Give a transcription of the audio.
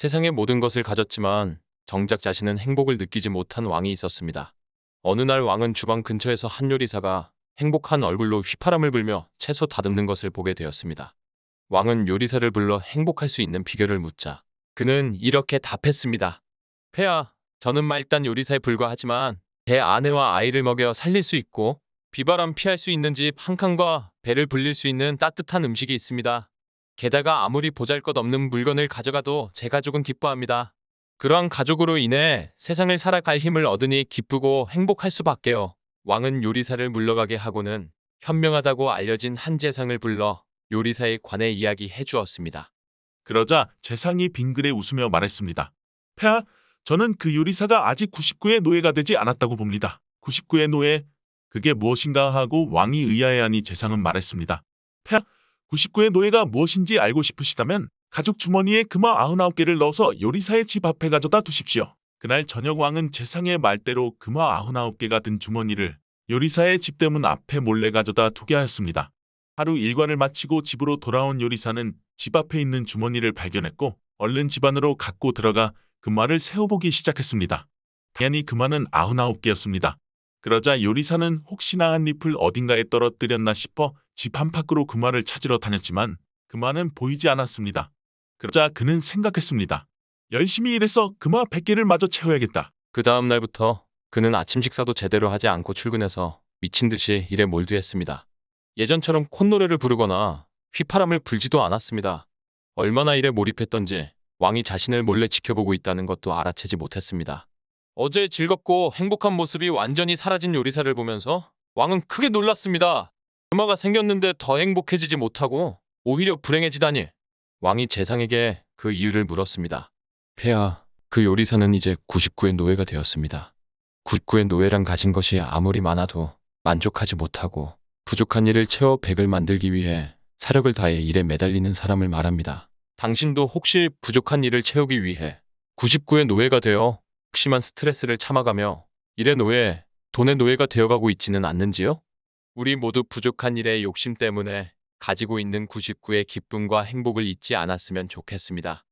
세상의 모든 것을 가졌지만 정작 자신은 행복을 느끼지 못한 왕이 있었습니다. 어느 날 왕은 주방 근처에서 한 요리사가 행복한 얼굴로 휘파람을 불며 채소 다듬는 것을 보게 되었습니다. 왕은 요리사를 불러 행복할 수 있는 비결을 묻자 그는 이렇게 답했습니다. 폐하, 저는 말단 요리사에 불과하지만 제 아내와 아이를 먹여 살릴 수 있고 비바람 피할 수 있는 집 한 칸과 배를 불릴 수 있는 따뜻한 음식이 있습니다. 게다가 아무리 보잘것없는 물건을 가져가도 제 가족은 기뻐합니다. 그러한 가족으로 인해 세상을 살아갈 힘을 얻으니 기쁘고 행복할 수밖에요. 왕은 요리사를 물러가게 하고는 현명하다고 알려진 한 재상을 불러 요리사에 관해 이야기해 주었습니다. 그러자 재상이 빙그레 웃으며 말했습니다. 폐하, 저는 그 요리사가 아직 99의 노예가 되지 않았다고 봅니다. 99의 노예, 그게 무엇인가 하고 왕이 의아해하니 재상은 말했습니다. 폐하, 99의 노예가 무엇인지 알고 싶으시다면 가죽 주머니에 금화 99개를 넣어서 요리사의 집 앞에 가져다 두십시오. 그날 저녁 왕은 재상의 말대로 금화 99개가 든 주머니를 요리사의 집 대문 앞에 몰래 가져다 두게 하였습니다. 하루 일과를 마치고 집으로 돌아온 요리사는 집 앞에 있는 주머니를 발견했고 얼른 집 안으로 갖고 들어가 금화를 세어보기 시작했습니다. 당연히 금화는 99개였습니다. 그러자 요리사는 혹시나 한 잎을 어딘가에 떨어뜨렸나 싶어 집 안팎으로 금화를 찾으러 다녔지만 금화는 보이지 않았습니다. 그러자 그는 생각했습니다. 열심히 일해서 금화 100개를 마저 채워야겠다. 그 다음 날부터 그는 아침 식사도 제대로 하지 않고 출근해서 미친 듯이 일에 몰두했습니다. 예전처럼 콧노래를 부르거나 휘파람을 불지도 않았습니다. 얼마나 일에 몰입했던지 왕이 자신을 몰래 지켜보고 있다는 것도 알아채지 못했습니다. 어제 즐겁고 행복한 모습이 완전히 사라진 요리사를 보면서 왕은 크게 놀랐습니다. 금화가 생겼는데 더 행복해지지 못하고 오히려 불행해지다니. 왕이 재상에게 그 이유를 물었습니다. 폐하, 그 요리사는 이제 99의 노예가 되었습니다. 99의 노예란 가진 것이 아무리 많아도 만족하지 못하고 부족한 일을 채워 100을 만들기 위해 사력을 다해 일에 매달리는 사람을 말합니다. 당신도 혹시 부족한 일을 채우기 위해 99의 노예가 되어 극심한 스트레스를 참아가며 일의 노예, 돈의 노예가 되어가고 있지는 않는지요? 우리 모두 부족한 일의 욕심 때문에 가지고 있는 99의 기쁨과 행복을 잊지 않았으면 좋겠습니다.